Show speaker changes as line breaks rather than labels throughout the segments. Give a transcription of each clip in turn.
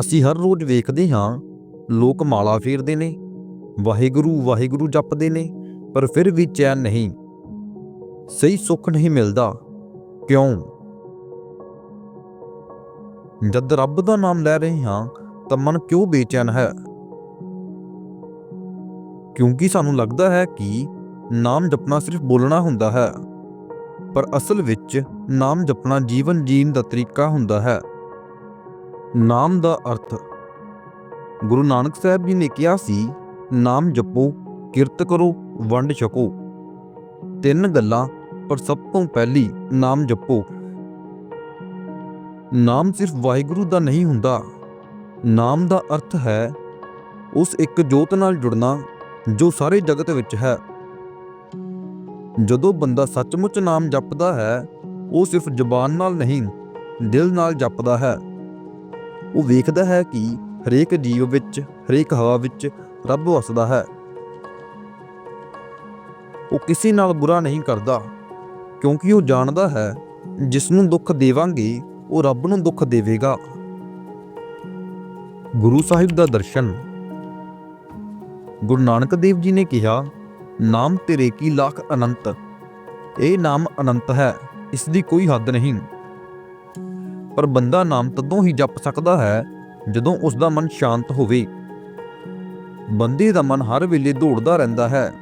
ਅਸੀਂ ਹਰ ਰੋਜ਼ ਵੇਖਦੇ ਹਾਂ, ਲੋਕ ਮਾਲਾ ਫੇਰਦੇ ਨੇ, ਵਾਹਿਗੁਰੂ ਵਾਹਿਗੁਰੂ ਜਪਦੇ ਨੇ, ਪਰ ਫਿਰ ਵੀ ਚੈਨ ਨਹੀਂ। ਸਹੀ ਸੁੱਖ ਨਹੀਂ ਮਿਲਦਾ। ਕਿਉਂ? ਜਦ ਰੱਬ ਦਾ ਨਾਮ ਲੈ ਰਹੇ ਹਾਂ, ਤਾਂ ਮਨ ਕਿਉਂ ਬੇਚੈਨ ਹੈ? ਕਿਉਂਕਿ ਸਾਨੂੰ ਲੱਗਦਾ ਹੈ ਕਿ ਨਾਮ ਜਪਣਾ ਸਿਰਫ ਬੋਲਣਾ ਹੁੰਦਾ ਹੈ, ਪਰ ਅਸਲ ਵਿੱਚ ਨਾਮ ਜਪਣਾ ਜੀਵਨ ਜੀਣ ਦਾ ਤਰੀਕਾ ਹੁੰਦਾ ਹੈ। ਨਾਮ ਦਾ ਅਰਥ। ਗੁਰੂ ਨਾਨਕ ਸਾਹਿਬ ਜੀ ਨੇ ਕਿਹਾ ਸੀ, ਨਾਮ ਜਪੋ, ਕਿਰਤ ਕਰੋ, ਵੰਡ ਛਕੋ। ਤਿੰਨ ਗੱਲਾਂ, ਪਰ ਸਭ ਤੋਂ ਪਹਿਲੀ ਨਾਮ ਜਪੋ। ਨਾਮ ਸਿਰਫ ਵਾਹਿਗੁਰੂ ਦਾ ਨਹੀਂ ਹੁੰਦਾ। ਨਾਮ ਦਾ ਅਰਥ ਹੈ, ਉਸ ਇੱਕ ਜੋਤ ਨਾਲ ਜੁੜਨਾ, ਜੋ ਸਾਰੇ ਜਗਤ ਵਿੱਚ ਹੈ। ਜਦੋਂ ਬੰਦਾ ਸੱਚਮੁੱਚ ਨਾਮ ਜਪਦਾ ਹੈ, ਉਹ ਸਿਰਫ ਜ਼ੁਬਾਨ ਨਾਲ ਨਹੀਂ, ਦਿਲ ਨਾਲ ਜਪਦਾ ਹੈ। ਉਹ ਵੇਖਦਾ ਹੈ ਕਿ ਹਰੇਕ ਜੀਵ ਵਿੱਚ, ਹਰੇਕ ਹਵਾ ਵਿੱਚ ਰੱਬ ਵਸਦਾ ਹੈ। ਉਹ ਕਿਸੇ ਨਾਲ ਬੁਰਾ ਨਹੀਂ ਕਰਦਾ, ਕਿਉਂਕਿ ਉਹ ਜਾਣਦਾ ਹੈ ਜਿਸ ਨੂੰ ਦੁੱਖ ਦੇਵਾਂਗੇ, ਉਹ ਰੱਬ ਨੂੰ ਦੁੱਖ ਦੇਵੇਗਾ। ਗੁਰੂ ਸਾਹਿਬ ਦਾ ਦਰਸ਼ਨ। ਗੁਰੂ ਨਾਨਕ ਦੇਵ ਜੀ ਨੇ ਕਿਹਾ, ਨਾਮ ਤੇਰੇ ਕੀ ਲੱਖ ਅਨੰਤ? ਇਹ ਨਾਮ ਅਨੰਤ ਹੈ, ਇਸ ਦੀ ਕੋਈ ਹੱਦ ਨਹੀਂ। ਪਰ ਬੰਦਾ ਨਾਮ ਤਦੋਂ ਹੀ ਜਪ ਸਕਦਾ ਹੈ ਜਦੋਂ ਉਸ ਦਾ ਮਨ ਸ਼ਾਂਤ ਹੋਵੇ। ਬੰਦੇ ਦਾ ਮਨ ਹਰ ਵੇਲੇ ਦੌੜਦਾ ਰਹਿੰਦਾ ਹੈ।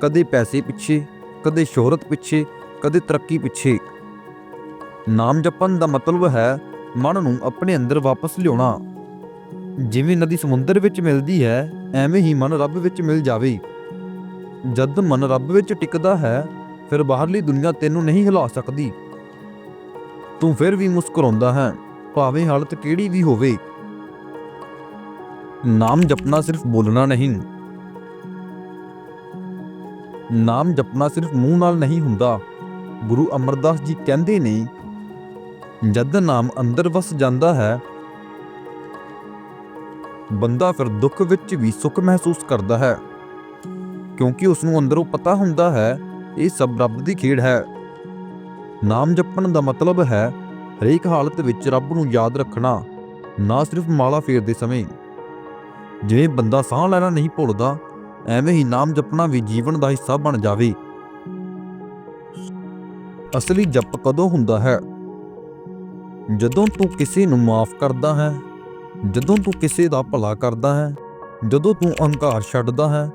ਕਦੇ ਪੈਸੇ ਪਿੱਛੇ, ਕਦੇ ਸ਼ੋਹਰਤ ਪਿੱਛੇ, ਕਦੇ ਤਰੱਕੀ ਪਿੱਛੇ। ਨਾਮ ਜਪਣ ਦਾ ਮਤਲਬ ਹੈ ਮਨ ਨੂੰ ਆਪਣੇ ਅੰਦਰ ਵਾਪਸ ਲਿਆਉਣਾ। ਜਿਵੇਂ ਨਦੀ ਸਮੁੰਦਰ ਵਿੱਚ ਮਿਲਦੀ ਹੈ, ਐਵੇਂ ਹੀ ਮਨ ਰੱਬ ਵਿੱਚ ਮਿਲ ਜਾਵੇ। ਜਦ ਮਨ ਰੱਬ ਵਿੱਚ ਟਿਕਦਾ ਹੈ, ਫਿਰ ਬਾਹਰਲੀ ਦੁਨੀਆ ਤੈਨੂੰ ਨਹੀਂ ਹਿਲਾ ਸਕਦੀ। ਤੂੰ ਫਿਰ ਵੀ ਮੁਸਕਰਾਉਂਦਾ ਹੈ, ਭਾਵੇਂ ਹਾਲਤ ਕਿਹੜੀ ਵੀ ਹੋਵੇ। ਨਾਮ ਜਪਣਾ ਸਿਰਫ ਬੋਲਣਾ ਨਹੀਂ। ਨਾਮ ਜਪਣਾ ਸਿਰਫ ਮੂੰਹ ਨਾਲ ਨਹੀਂ ਹੁੰਦਾ। ਗੁਰੂ ਅਮਰਦਾਸ ਜੀ ਕਹਿੰਦੇ ਨੇ, ਜਦ ਨਾਮ ਅੰਦਰ ਵਸ ਜਾਂਦਾ ਹੈ, ਬੰਦਾ ਫਿਰ ਦੁੱਖ ਵਿੱਚ ਵੀ ਸੁੱਖ ਮਹਿਸੂਸ ਕਰਦਾ ਹੈ। ਕਿਉਂਕਿ ਉਸ ਨੂੰ ਅੰਦਰੋਂ ਪਤਾ ਹੁੰਦਾ ਹੈ, ਇਹ ਸਭ ਰੱਬ ਦੀ ਖੇਡ ਹੈ। ਨਾਮ ਜਪਣ ਦਾ ਮਤਲਬ ਹੈ ਹਰੇਕ ਹਾਲਤ ਵਿੱਚ ਰੱਬ ਨੂੰ ਯਾਦ ਰੱਖਣਾ ਨਾ ਸਿਰਫ ਮਾਲਾ ਫੇਰਦੇ ਸਮੇਂ। ਜਿਵੇਂ ਬੰਦਾ ਸਾਹ ਲੈਣਾ ਨਹੀਂ ਭੁੱਲਦਾ, ਐਵੇਂ ਹੀ ਨਾਮ ਜਪਣਾ ਵੀ ਜੀਵਨ ਦਾ ਹਿੱਸਾ ਬਣ ਜਾਵੇ। ਅਸਲੀ ਜਪ ਕਦੋਂ ਹੁੰਦਾ ਹੈ? ਜਦੋਂ ਤੂੰ ਕਿਸੇ ਨੂੰ ਮਾਫ ਕਰਦਾ ਹੈ, ਜਦੋਂ ਤੂੰ ਕਿਸੇ ਦਾ ਭਲਾ ਕਰਦਾ ਹੈ, ਜਦੋਂ ਤੂੰ ਅਹੰਕਾਰ ਛੱਡਦਾ ਹੈ,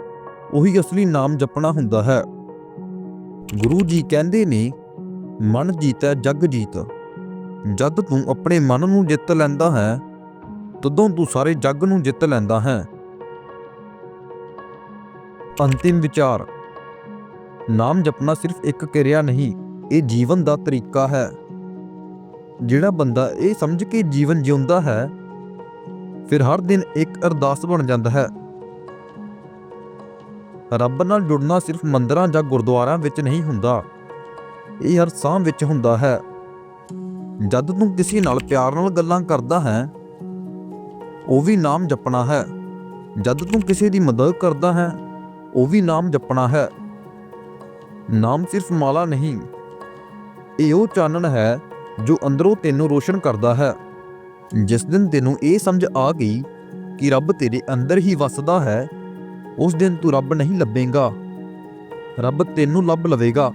ਉਹੀ ਅਸਲੀ ਨਾਮ ਜਪਣਾ ਹੁੰਦਾ ਹੈ। ਗੁਰੂ ਜੀ ਕਹਿੰਦੇ ਨੇ, ਮਨ ਜੀਤੈ ਜਗ ਜੀਤ। ਜਦ ਤੂੰ ਆਪਣੇ ਮਨ ਨੂੰ ਜਿੱਤ ਲੈਂਦਾ ਹੈ, ਤਦੋਂ ਤੂੰ ਸਾਰੇ ਜੱਗ ਨੂੰ ਜਿੱਤ ਲੈਂਦਾ ਹੈ। ਅੰਤਿਮ ਵਿਚਾਰ। ਨਾਮ ਜਪਣਾ ਸਿਰਫ ਇੱਕ ਕਿਰਿਆ ਨਹੀਂ, ਇਹ ਜੀਵਨ ਦਾ ਤਰੀਕਾ ਹੈ। ਜਿਹੜਾ ਬੰਦਾ ਇਹ ਸਮਝ ਕੇ ਜੀਵਨ ਜਿਉਂਦਾ ਹੈ, ਫਿਰ ਹਰ ਦਿਨ ਇੱਕ ਅਰਦਾਸ ਬਣ ਜਾਂਦਾ ਹੈ। ਰੱਬ ਨਾਲ ਜੁੜਨਾ ਸਿਰਫ ਮੰਦਰਾਂ ਜਾਂ ਗੁਰਦੁਆਰਿਆਂ ਵਿੱਚ ਨਹੀਂ ਹੁੰਦਾ, ਇਹ ਹਰ ਸਾਹ ਵਿੱਚ ਹੁੰਦਾ ਹੈ। ਜਦ ਤੂੰ ਕਿਸੇ ਨਾਲ ਪਿਆਰ ਨਾਲ ਗੱਲਾਂ ਕਰਦਾ ਹੈ, ਉਹ ਵੀ ਨਾਮ ਜਪਣਾ ਹੈ। ਜਦ ਤੂੰ ਕਿਸੇ ਦੀ ਮਦਦ ਕਰਦਾ ਹੈ, ਉਹ ਵੀ ਨਾਮ ਜਪਣਾ ਹੈ। ਨਾਮ ਸਿਰਫ ਮਾਲਾ ਨਹੀਂ, ਇਹ ਉਹ ਚਾਨਣ ਹੈ ਜੋ ਅੰਦਰੋਂ ਤੈਨੂੰ ਰੋਸ਼ਨ ਕਰਦਾ ਹੈ। ਜਿਸ ਦਿਨ ਤੈਨੂੰ ਇਹ ਸਮਝ ਆ ਗਈ ਕਿ ਰੱਬ ਤੇਰੇ ਅੰਦਰ ਹੀ ਵੱਸਦਾ ਹੈ, ਉਸ ਦਿਨ ਤੂੰ ਰੱਬ ਨਹੀਂ ਲੱਭੇਗਾ। ਰੱਬ ਤੈਨੂੰ ਲੱਭ ਲਵੇਗਾ।